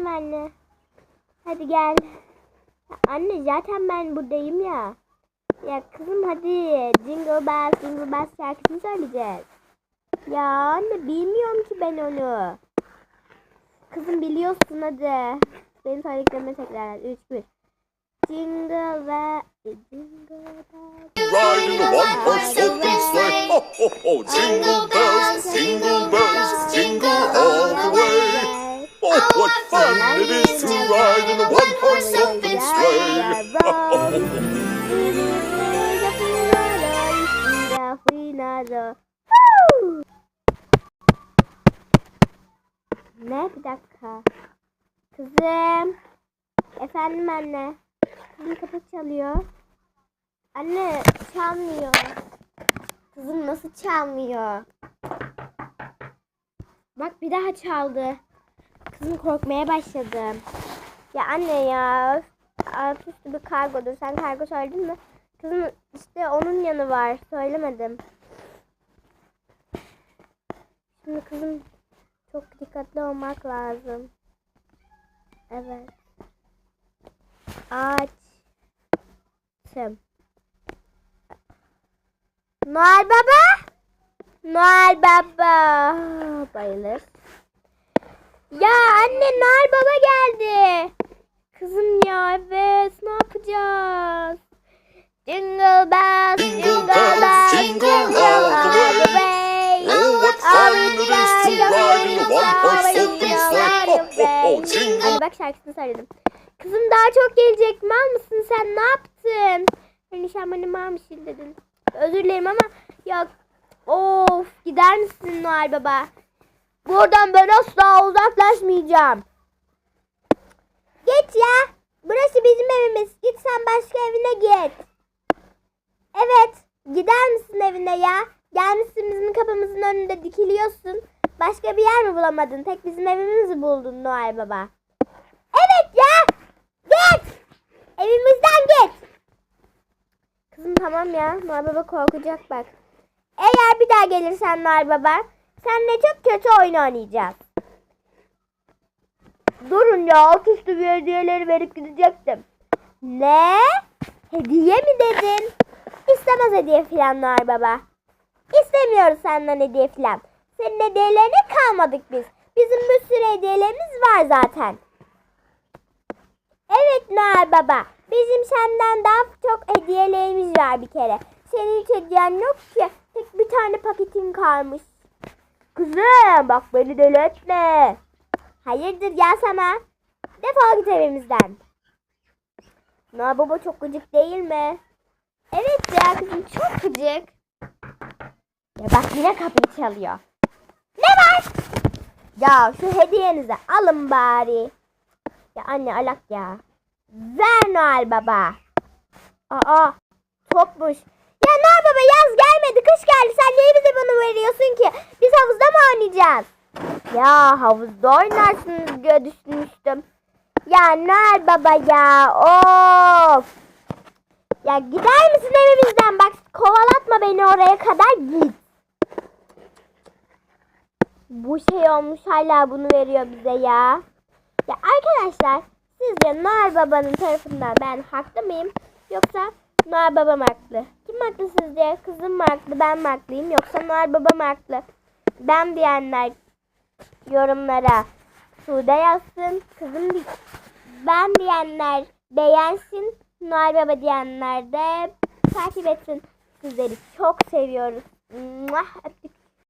Efendim anne. Hadi gel. Ya anne zaten ben buradayım ya. Ya kızım hadi. Jingle bells, jingle bells şarkısını söyleyeceğiz. Ya anne bilmiyorum ki ben onu. Kızım biliyorsun hadi. Benim söylediklerimi tekrar. 3, 1. Jingle ve... Jingle bells. Ride in a one-horse open sleigh. Ho, ho, ho! Jingle it is to ride in a one-horse open sleigh. Ne bir dakika. Kızım. Efendim anne. Kızım kapı çalıyor. Anne çalmıyor. Kızım nasıl çalmıyor? Bak bir daha çaldı. Kızım korkmaya başladım. Ya anne ya. Alt üstü bir kargodur. Sen kargo söyledin mi? Kızım işte onun yanı var. Söylemedim. Şimdi kızım çok dikkatli olmak lazım. Evet. Açtım. Noel Baba. Noel Baba. Bayılır. Ya anne Noel Baba geldi. Kızım ya evet ne yapacağız? Jingle bells, jingle bells, jingle all the way. Oh, what fun it is to ride in a one-horse open sleigh. Ho! Jingle Hadi bak şarkısını söyledim. Kızım daha çok gelecek mal mısın sen ne yaptın? Hani şamanı mamışsın dedin. Özür dilerim ama yok. Of gider misin Noel Baba? Buradan ben asla uzaklaşmayacağım. Git ya. Burası bizim evimiz. Git sen başka evine git. Evet. Gider misin evine ya? Gelmişsin bizim kapımızın önünde dikiliyorsun. Başka bir yer mi bulamadın? Tek bizim evimizi buldun Noel Baba. Evet ya. Git. Evimizden git. Kızım tamam ya. Noel Baba korkacak bak. Eğer bir daha gelirsen Noel Baba, seninle çok kötü oyun oynayacağız. Durun ya, alt üstü bir hediyeleri verip gidecektim. Ne? Hediye mi dedin? İstemez hediye filan Noel Baba. İstemiyoruz senden hediye filan. Senin hediyelerine kalmadık biz. Bizim bir sürü hediyelerimiz var zaten. Evet Noel Baba. Bizim senden daha çok hediyelerimiz var bir kere. Senin hiç hediyen yok ki. Tek bir tane paketin kalmış. Kızım bak beni deli etme. Hayırdır ya sana? Defol git evimizden. Noel Baba çok gıcık değil mi? Evet ya kızım çok gıcık. Ya bak yine kapıyı çalıyor. Ne var? Ya şu hediyenizi alın bari. Ya anne alak ya. Ver Noel Baba. Aa topmuş. Gelmedi kış geldi. Sen niye bize bunu veriyorsun ki? Biz havuzda mı oynayacağız? Ya havuzda oynarsınız diye düşünmüştüm. Ya Noel Baba ya of. Ya gider misin evimizden? Bak kovalatma beni oraya kadar git. Bu şey olmuş hala bunu veriyor bize ya. Ya arkadaşlar sizce Noel Baba'nın tarafından ben haklı mıyım? Yoksa Noel Baba mı haklı? Kim haklı sizce? Kızım mı haklı? Ben mi haklıyım? Yoksa Noel Baba mı haklı? Ben diyenler yorumlara Sude yazsın. Kızım di- ben diyenler beğensin. Noel Baba diyenler de takip etsin. Sizleri çok seviyoruz. Muah, öptük.